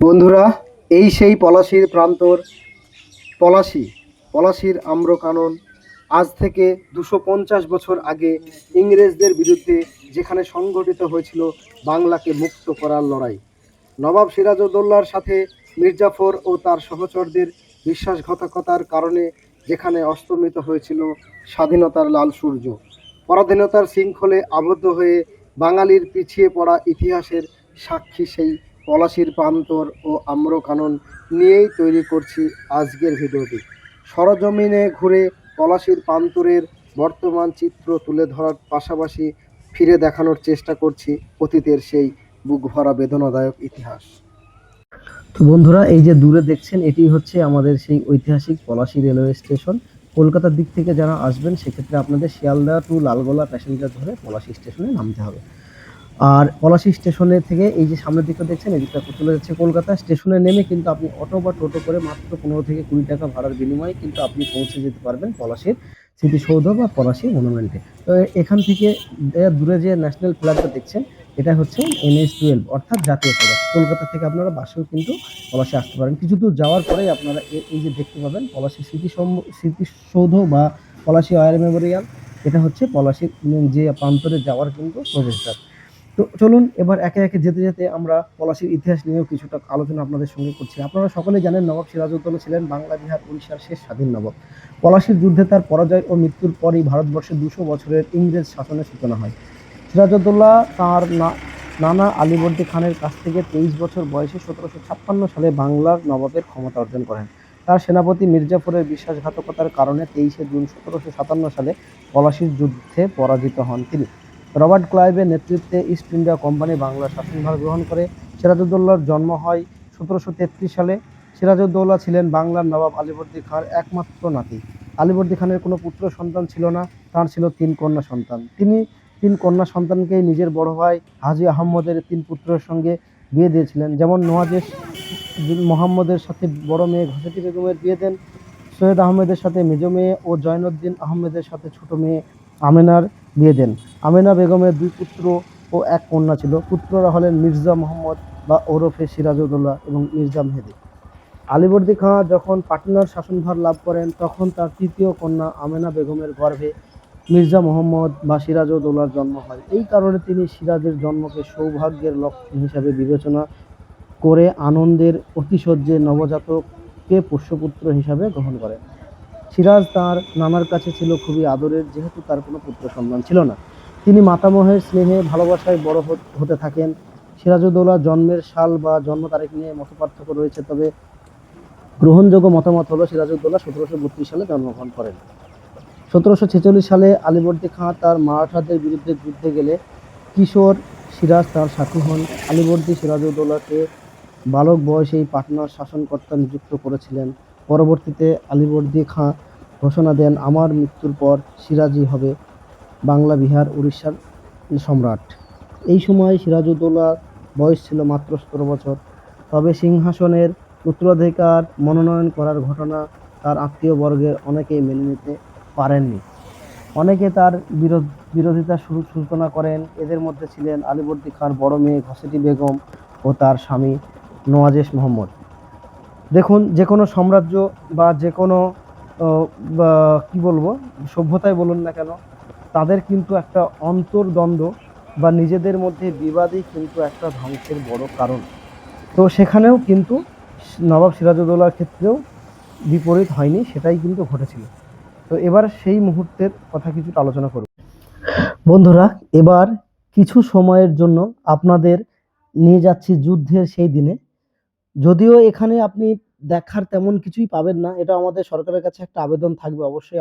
বন্ধুরা, এই সেই পলাশির প্রান্তর। পলাশি, পলাশির আম্রকানন। আজ থেকে দুশো পঞ্চাশ বছর আগে ইংরেজদের বিরুদ্ধে যেখানে সংগঠিত হয়েছিল বাংলাকে মুক্ত করার লড়াই। নবাব সিরাজউদ্দৌলার সাথে মির্জাফর ও তার সহচরদের বিশ্বাসঘাতকতার কারণে যেখানে অস্তমিত হয়েছিল স্বাধীনতার লাল সূর্য। পরাধীনতার শৃঙ্খলে আবদ্ধ হয়ে বাঙালির পিছিয়ে পড়া ইতিহাসের সাক্ষী সেই পলাশির প্রান্তর ও আম্রকানন নিয়েই তৈরি করছি আজকের ভিডিওটি। সরজমিনে ঘুরে পলাশির প্রান্তরের বর্তমান চিত্র তুলে ধরার পাশাপাশি ফিরে দেখানোর চেষ্টা করছি অতীতের সেই বুক ভরা বেদনাদায়ক ইতিহাস। তো বন্ধুরা, এই যে দূরে দেখছেন, এটি হচ্ছে আমাদের সেই ঐতিহাসিক পলাশি রেলওয়ে স্টেশন। কলকাতার দিক থেকে যারা আসবেন, সেক্ষেত্রে আপনাদের শিয়ালদা টু লালগোলা প্যাসেঞ্জার ধরে পলাশি স্টেশনে নামতে হবে। আর পলাশি স্টেশনের থেকে এই যে সামনের দিকটা দেখছেন এদিকটা চলে যাচ্ছে কলকাতা। স্টেশনে নেমে কিন্তু আপনি অটো বা টোটো করে মাত্র পনেরো থেকে কুড়ি টাকা ভাড়ার বিনিময়ে কিন্তু আপনি পৌঁছে যেতে পারবেন পলাশির স্মৃতিসৌধ বা পলাশি মনুমেন্টে। তো এখান থেকে দূরে যে ন্যাশনাল ফ্ল্যাগটা দেখছেন, এটা হচ্ছে এনএস টুয়েলভ, অর্থাৎ জাতীয় সড়ক কলকাতা থেকে আপনারা বাসেও কিন্তু পলাশি আসতে পারেন। কিছু দূর যাওয়ার পরেই আপনারা এই যে দেখতে পাবেন পলাশি স্মৃতি স্মৃতিসৌধ বা পলাশি ওয়ার মেমোরিয়াল। এটা হচ্ছে পলাশির যে প্রান্তরে যাওয়ার কিন্তু প্রবেশদ্বার। তো চলুন এবার একে একে যেতে যেতে আমরা পলাশির ইতিহাস নিয়েও কিছুটা আলোচনা আপনাদের সঙ্গে করছি। আপনারা সকলে জানেন নবাব সিরাজউদ্দৌলা ছিলেন বাংলা বিহার উড়িষ্যার শেষ স্বাধীন নবাব। পলাশির যুদ্ধে তার পরাজয় ও মৃত্যুর পরই ভারতবর্ষে দুশো বছরের ইংরেজ শাসনের সূচনা হয়। সিরাজউদ্দৌলা তার না- নানা আলীবর্দী খানের কাছ থেকে তেইশ বছর বয়সে সতেরোশো ছাপ্পান্ন সালে বাংলার নবাবের ক্ষমতা অর্জন করেন। তার সেনাপতি মির্জাফরের বিশ্বাসঘাতকতার কারণে তেইশে জুন সতেরোশো সাতান্ন সালে পলাশির যুদ্ধে পরাজিত হন তিনি। রবার্ট ক্লাইভের নেতৃত্বে ইস্ট ইন্ডিয়া কোম্পানি বাংলার শাসনভার গ্রহণ করে সিরাজউদ্দৌলার জন্ম হয় সতেরোশো তেত্রিশ সালে। সিরাজউদ্দৌলা ছিলেন বাংলার নবাব আলীবর্দী খাঁর একমাত্র নাতি। আলীবর্দী খানের কোনো পুত্র সন্তান ছিল না, তার ছিল তিন কন্যা সন্তান। তিনি তিন কন্যা সন্তানকেই নিজের বড় ভাই হাজি আহম্মদের তিন পুত্রের সঙ্গে বিয়ে দিয়েছিলেন। যেমন নওয়াজেশ মোহাম্মদের সাথে বড় মেয়ে ঘসেটি বেগমের বিয়ে দেন, সৈয়দ আহমেদের সাথে মেজ মেয়ে ও জয়নুদ্দিন আহমেদের সাথে ছোট মেয়ে আমেনার বিয়ে দেন। আমেনা বেগমের দুই পুত্র ও এক কন্যা ছিল। পুত্ররা হলেন মির্জা মোহাম্মদ বা ওরফে সিরাজউদ্দৌলা এবং মির্জা মেহেদি। আলীবর্দী খাঁ যখন পাটনার শাসনভার লাভ করেন, তখন তার তৃতীয় কন্যা আমেনা বেগমের গর্ভে মির্জা মোহাম্মদ বা সিরাজউদ্দৌলার জন্ম হয়। এই কারণে তিনি সিরাজের জন্মকে সৌভাগ্যের লক্ষণ হিসাবে বিবেচনা করে আনন্দের অতিশয্যে নবজাতককে পোষ্যপুত্র হিসাবে গ্রহণ করেন। সিরাজ তার নানার কাছে ছিল খুবই আদরের, যেহেতু তার কোনো পুত্র সন্তান ছিল না। তিনি মাতামহের স্নেহে ভালোবাসায় বড় হতে থাকেন। সিরাজউদ্দৌলা জন্মের সাল বা জন্ম তারিখ নিয়ে মতপার্থক্য রয়েছে, তবে গ্রহণযোগ্য মতামত হলো সিরাজউদ্দৌলা সতেরোশো বত্রিশ সালে জন্মগ্রহণ করেন। সতেরোশো ছেচল্লিশ সালে আলীবর্দী খাঁ তার মারাঠাদের বিরুদ্ধে যুদ্ধে গেলে কিশোর সিরাজ তার সাথী হন। আলীবর্দী সিরাজউদ্দৌলাকে বালক বয়সেই পাটনার শাসনকর্তা নিযুক্ত করেছিলেন। পরবর্তীতে আলীবর্দী খাঁ ঘোষণা দেন, আমার মৃত্যুর পর সিরাজই হবে বাংলা, বিহার, উড়িষ্যার সম্রাট। এই সময় সিরাজউদ্দৌলার বয়স ছিল মাত্র সতেরো বছর। তবে সিংহাসনের উত্তরাধিকার মনোনয়ন করার ঘটনা তার আত্মীয় বর্গের অনেকেই মেনে নিতে পারেননি। অনেকে তার বিরোধ, বিরোধিতা শুরু, সূচনা করেন। এদের মধ্যে ছিলেন আলীবর্দী খাঁর বড় মেয়ে ঘসেটি বেগম ও তার স্বামী নওয়াজেশ মোহাম্মদ। দেখুন যে কোনো সাম্রাজ্য বা যে কোনো কি বলব, সভ্যতায় বলুন না কেন, তাদের কিন্তু একটা অন্তর্দ্বন্দ্ব বা নিজেদের মধ্যে বিবাদই কিন্তু একটা ধ্বংসের বড় কারণ। তো সেখানেও কিন্তু নবাব সিরাজউদ্দৌলার ক্ষেত্রেও বিপরীত হয়নি, সেটাই কিন্তু ঘটেছিল। তো এবার সেই মুহূর্তের কথা কিছুটা আলোচনা করব। বন্ধুরা, এবার কিছু সময়ের জন্য আপনাদের নিয়ে যাচ্ছি যুদ্ধের সেই দিনে। যদিও এখানে আপনি দেখার তেমন কিছুই পাবেন না। এটা আমাদের সরকারের কাছে একটা আবেদন থাকবে অবশ্যই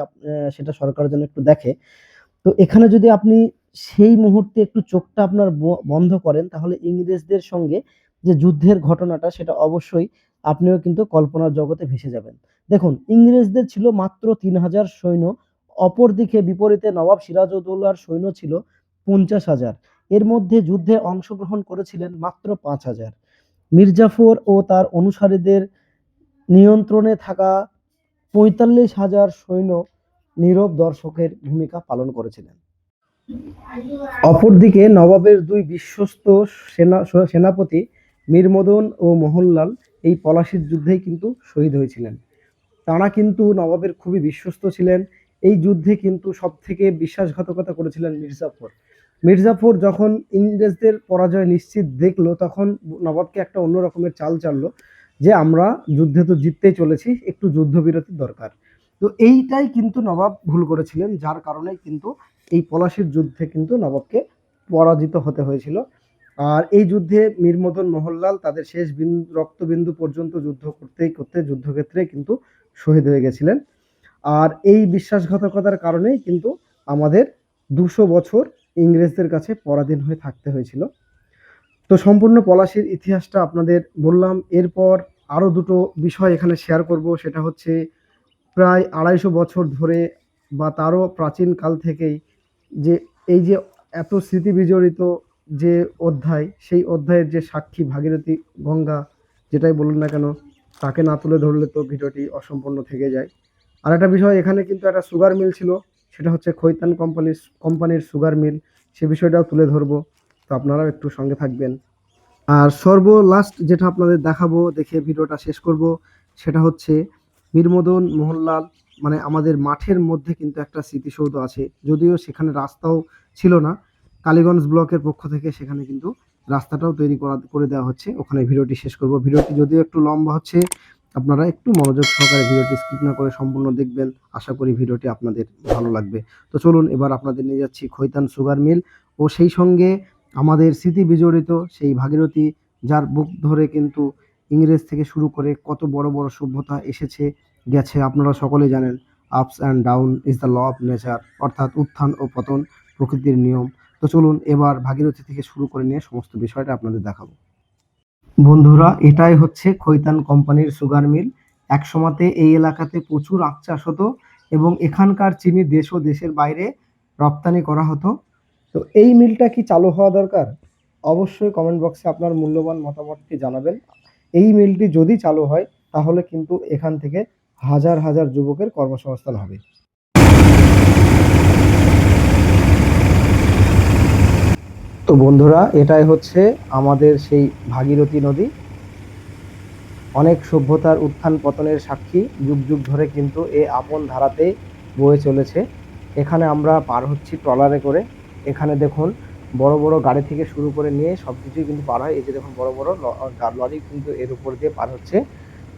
সেটা সরকার যেন একটু দেখে। তো এখানে যদি আপনি সেই মুহূর্তে একটু চোখটা আপনার বন্ধ করেন, তাহলে ইংরেজদের সঙ্গে যে যুদ্ধের ঘটনাটা, সেটা অবশ্যই আপনিও কিন্তু কল্পনার জগতে ভেসে যাবেন। দেখুন, ইংরেজদের ছিল মাত্র তিন হাজার সৈন্য, অপরদিকে বিপরীতে নবাব সিরাজউদ্দৌলার সৈন্য ছিল পঞ্চাশ হাজার। এর মধ্যে যুদ্ধে অংশগ্রহণ করেছিলেন মাত্র পাঁচ হাজার। মির্জাফর ও তার অনুসারীদের নিয়ন্ত্রণে থাকা পঁয়তাল্লিশ হাজার সৈন্য নীরব দর্শকের ভূমিকা পালন করেছিলেন। অপরদিকে নবাবের দুই বিশ্বস্ত সেনা, সেনাপতি মীরমদন ও মোহনলাল এই পলাশির যুদ্ধেই কিন্তু শহীদ হয়েছিলেন। তারা কিন্তু নবাবের খুবই বিশ্বস্ত ছিলেন। এই যুদ্ধে কিন্তু সব থেকে বিশ্বাসঘাতকতা করেছিলেন মির্জাফর। মির্জাফর যখন ইংরেজদের পরাজয় নিশ্চিত দেখল, তখন নবাবকে একটা অন্য রকমের চাল চাললো। যে আমরা যুদ্ধে তো জিততেই চলেছি, একটু যুদ্ধবিরতির দরকার। তো এইটাই কিন্তু নবাব ভুল করেছিলেন, যার কারণে কিন্তু এই পলাশির যুদ্ধে কিন্তু নবাবকে পরাজিত হতে হয়েছিল। আর এই যুদ্ধে মীরমদন মোহনলাল তাদের শেষ বিন্দু, রক্তবিন্দু পর্যন্ত যুদ্ধ করতেই করতে যুদ্ধক্ষেত্রে কিন্তু শহীদ হয়ে গেছিলেন। আর এই বিশ্বাসঘাতকতার কারণেই কিন্তু আমাদের দুশো বছর ইংরেজদের কাছে পরাধীন হয়ে থাকতে হয়েছিল। তো সম্পূর্ণ পলাশির ইতিহাসটা আপনাদের বললাম। এরপর আরও দুটো বিষয় এখানে শেয়ার করব। সেটা হচ্ছে প্রায় আড়াইশো বছর ধরে বা তারও প্রাচীন কাল থেকেই যে এই যে এত স্মৃতি বিজড়িত যে অধ্যায়, সেই অধ্যায়ের যে সাক্ষী ভাগীরথী গঙ্গা, যেটাই বলুন না কেন, তাকে না তুলে ধরলে তো ভিডিওটি অসম্পূর্ণ থেকে যায়। আর একটা বিষয়, এখানে কিন্তু একটা সুগার মিল ছিল, সেটা হচ্ছে খৈতান কোম্পানির কোম্পানির সুগার মিল সে বিষয়টাও তুলে ধরবো। তো আপনারাও একটু সঙ্গে থাকবেন। আর সর্ব লাস্ট যেটা আপনাদের দেখাবো, দেখে ভিডিওটা শেষ করব, সেটা হচ্ছে বীরমদন মোহনলাল মানে আমাদের মাঠের মধ্যে কিন্তু একটা স্মৃতিসৌধ আছে। যদিও সেখানে রাস্তাও ছিল না, কালীগঞ্জ ব্লকের পক্ষ থেকে সেখানে কিন্তু রাস্তাটাও তৈরি করা, করে দেওয়া হচ্ছে। ওখানে ভিডিওটি শেষ করব। ভিডিওটি যদিও একটু লম্বা হচ্ছে, আপনারা একটু মনোযোগ সহকারে ভিডিওটি স্কিপ না করে সম্পূর্ণ দেখবেন। আশা করি ভিডিওটি আপনাদের ভালো লাগবে। তো চলুন, এবার আপনাদের নিয়ে যাচ্ছি খৈতান সুগার মিল। ও সেই সঙ্গে আমাদের স্মৃতি বিজড়িত সেই ভাগীরথী, যার বুক ধরে কিন্তু ইংরেজ থেকে শুরু করে কত বড় বড় সভ্যতা এসেছে, গেছে, আপনারা সকলে জানেন। Ups and down is the law of nature অর্থাৎ উত্থান ও পতন প্রকৃতির নিয়ম। তো চলুন এবার ভাগীরথী থেকে শুরু করে নিয়ে সমস্ত বিষয়টা আপনাদের দেখাবো। বন্ধুরা, এটাই হচ্ছে খৈতান কোম্পানির সুগার মিল। এক সময়তে এই এলাকাতে প্রচুর আখ চাষ হতো এবং এখানকার চিনি দেশ ও দেশের বাইরে রপ্তানি করা হতো। তো এই মিলটা কি চালু হওয়া দরকার? অবশ্যই কমেন্ট বক্সে আপনার মূল্যবান মতামতটি জানাবেন। এই মিলটি যদি চালু হয়, তাহলে কিন্তু এখান থেকে হাজার হাজার যুবকের কর্মসংস্থান হবে। তো বন্ধুরা, এটাই হচ্ছে আমাদের সেই ভাগীরথী নদী। অনেক সভ্যতার উত্থান পতনের সাক্ষী, যুগ যুগ ধরে কিন্তু এ আপন ধারাতে বয়ে চলেছে। এখানে আমরা পার হচ্ছি ট্রলারে করে। এখানে দেখুন, বড় বড় গাড়ি থেকে শুরু করে নিয়ে সব কিছুই কিন্তু পার হয়। এই যে দেখুন, বড় বড় লরি কিন্তু এর উপর দিয়ে পার হচ্ছে।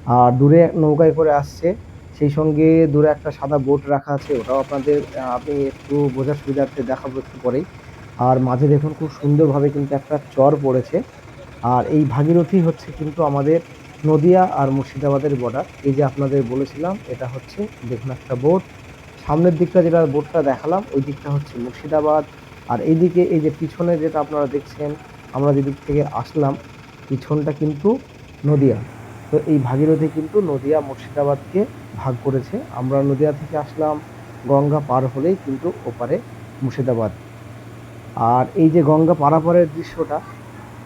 আর দূরে নৌকায় করে আসছে। সেই সঙ্গে দূরে একটা সাদা বোট রাখা আছে, ওটাও আপনাদের আপনি একটু বোঝার সুবিধার্থে দেখাবো একটু পরেই। আর মাঝে দেখুন, খুব সুন্দরভাবে কিন্তু একটা চর পড়েছে। আর এই ভাগীরথী হচ্ছে কিন্তু আমাদের নদিয়া আর মুর্শিদাবাদের বর্ডার এই যে আপনাদের বলেছিলাম, এটা হচ্ছে, দেখুন একটা বোট। সামনের দিকটা যেটা বোটটা দেখালাম, ওই দিকটা হচ্ছে মুর্শিদাবাদ। আর এইদিকে এই যে পিছনে যেটা আপনারা দেখছেন, আমরা যেদিক থেকে আসলাম, পিছনটা কিন্তু নদিয়া। তো এই ভাগীরথী কিন্তু নদিয়া মুর্শিদাবাদকে ভাগ করেছে। আমরা নদিয়া থেকে আসলাম গঙ্গা পার হলেই কিন্তু ওপারে মুর্শিদাবাদ। আর এই যে গঙ্গা পারাপারের দৃশ্যটা,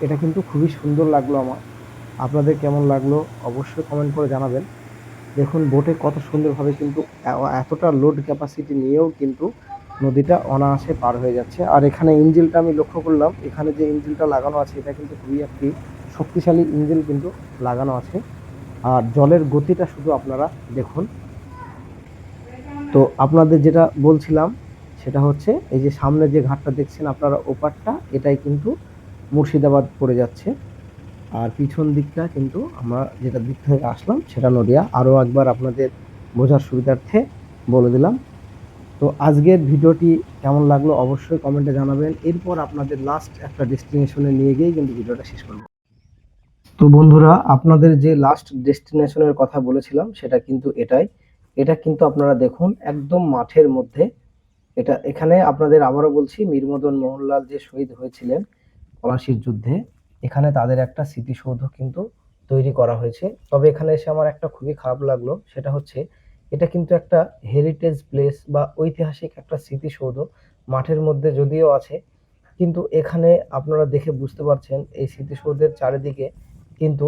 এটা কিন্তু খুবই সুন্দর লাগল আমার। আপনাদের কেমন লাগল অবশ্যই কমেন্ট করে জানাবেন। দেখুন বোটে কত সুন্দরভাবে কিন্তু এতটা লোড ক্যাপাসিটি নিয়েও কিন্তু নদীটা অনায়াসে পার হয়ে যাচ্ছে। আর এখানে ইঞ্জিলটা আমি লক্ষ্য করলাম, এখানে যে ইঞ্জিলটা লাগানো আছে, এটা কিন্তু খুবই একটি শক্তিশালী ইঞ্জিল কিন্তু লাগানো আছে। আর জলের গতিটা শুধু আপনারা দেখুন। তো আপনাদের যেটা বলছিলাম, সেটা হচ্ছে এই যে সামনে যে ঘাটটা দেখছেন আপনারা ওপারটা, এটাই কিন্তু মুর্শিদাবাদ পড়ে যাচ্ছে। আর পিছন দিকটা কিন্তু আমরা যেটা দিক থেকে আসলাম, সেটা নদিয়া। আরও একবার আপনাদের বোঝার সুবিধার্থে বলে দিলাম। তো আজকের ভিডিওটি কেমন লাগল অবশ্যই কমেন্টে জানাবেন। এরপর আপনাদের লাস্ট একটা ডেস্টিনেশনে নিয়ে গিয়ে কিন্তু ভিডিওটা শেষ করব। তো বন্ধুরা, আপনাদের যে লাস্ট ডেস্টিনেশনের কথা বলেছিলাম, সেটা কিন্তু এটাই। এটা কিন্তু আপনারা দেখুন, একদম মাঠের মধ্যে। এটা এখানে আপনাদের আবারও বলছি, মীরমদন মোহনলাল যে শহীদ হয়েছিলেন পলাশির যুদ্ধে, এখানে তাদের একটা স্মৃতিসৌধ কিন্তু তৈরি করা হয়েছে। তবে এখানে এসে আমার একটা খুবই খারাপ লাগল, সেটা হচ্ছে এটা কিন্তু একটা হেরিটেজ প্লেস বা ঐতিহাসিক একটা স্মৃতিসৌধ মাঠের মধ্যে যদিও আছে, কিন্তু এখানে আপনারা দেখে বুঝতে পারছেন এই স্মৃতিসৌধের চারিদিকে কিন্তু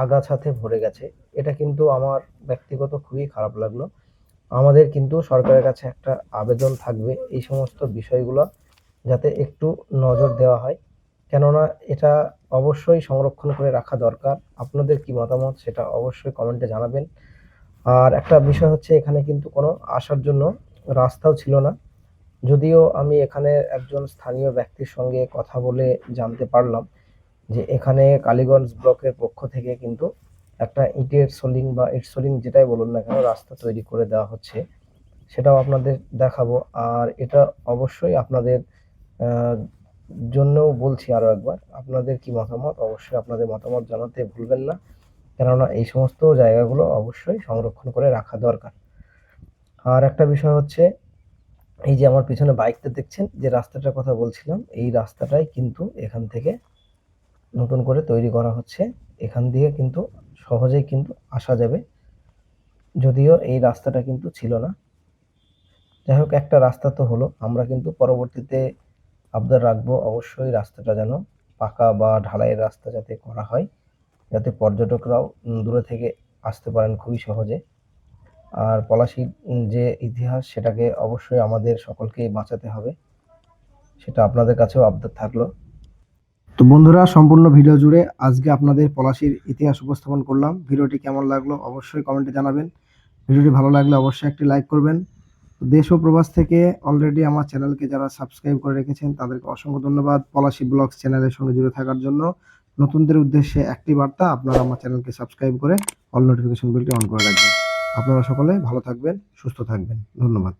আগাছাতে ভরে গেছে। এটা কিন্তু আমার ব্যক্তিগত খুবই খারাপ লাগল। আমাদের কিন্তু সরকারের কাছে একটা আবেদন থাকবে এই সমস্ত বিষয়গুলো যাতে একটু নজর দেওয়া হয়। কেননা এটা অবশ্যই সংরক্ষণ করে রাখা দরকার। আপনাদের কি মতামত সেটা অবশ্যই কমেন্টে জানাবেন। আর একটা বিষয় হচ্ছে এখানে কিন্তু কোনো আসার জন্য রাস্তাও ছিল না। যদিও আমি এখানে একজন স্থানীয় ব্যক্তির সঙ্গে কথা বলে জানতে পারলাম যে এখানে কালীগঞ্জ ব্লকের পক্ষ থেকে কিন্তু একটা ইটের সোলিং বা ইট সোলিং যেটাই বলুন না কেন রাস্তা তৈরি করে দেওয়া হচ্ছে, সেটাও আপনাদের দেখাবো। আর এটা অবশ্যই আপনাদের জন্যও বলছি আরও একবার, আপনাদের কি মতামত? অবশ্যই আপনাদের মতামত জানাতে ভুলবেন না। কেননা এই সমস্ত জায়গাগুলো অবশ্যই সংরক্ষণ করে রাখা দরকার। আর একটা বিষয় হচ্ছে, এই যে আমার পিছনে বাইকটা দেখছেন, যে রাস্তাটার কথা বলছিলাম, এই রাস্তাটাই কিন্তু এখান থেকে নতুন করে তৈরি করা হচ্ছে। এখান দিয়ে কিন্তু সহজেই কিন্তু আসা যাবে। যদিও এই রাস্তাটা কিন্তু ছিল না। যাই হোক, একটা রাস্তা তো হলো। আমরা কিন্তু পরবর্তীতে আবদার রাখব অবশ্যই রাস্তাটা যেন পাকা বা ঢালাইয়ের রাস্তা যাতে করা হয়। যাতে পর্যটকরাও দূরে থেকে আসতে পারেন খুবই সহজে। আর পলাশির যে ইতিহাস, সেটাকে অবশ্যই আমাদের সকলকেই বাঁচাতে হবে। সেটা আপনাদের কাছেও আবদার থাকল। তো বন্ধুরা, সম্পূর্ণ ভিডিও জুড়ে আজকে আপনাদের পলাশির ইতিহাস উপস্থাপন করলাম। ভিডিওটি কেমন লাগল অবশ্যই কমেন্টে জানাবেন। ভিডিওটি ভালো লাগলে অবশ্যই একটি লাইক করবেন। দেশ ও প্রবাস থেকে অলরেডি আমার চ্যানেলকে যারা সাবস্ক্রাইব করে রেখেছেন, তাদেরকে অসংখ্য ধন্যবাদ পলাশি ব্লগস চ্যানেলের সঙ্গে জুড়ে থাকার জন্য। নতুনদের উদ্দেশ্যে একটি বার্তা, আপনারা আমার চ্যানেলকে সাবস্ক্রাইব করে অল নোটিফিকেশন বেলটি অন করে রাখবেন। আপনারা সকলে ভালো থাকবেন, সুস্থ থাকবেন। ধন্যবাদ।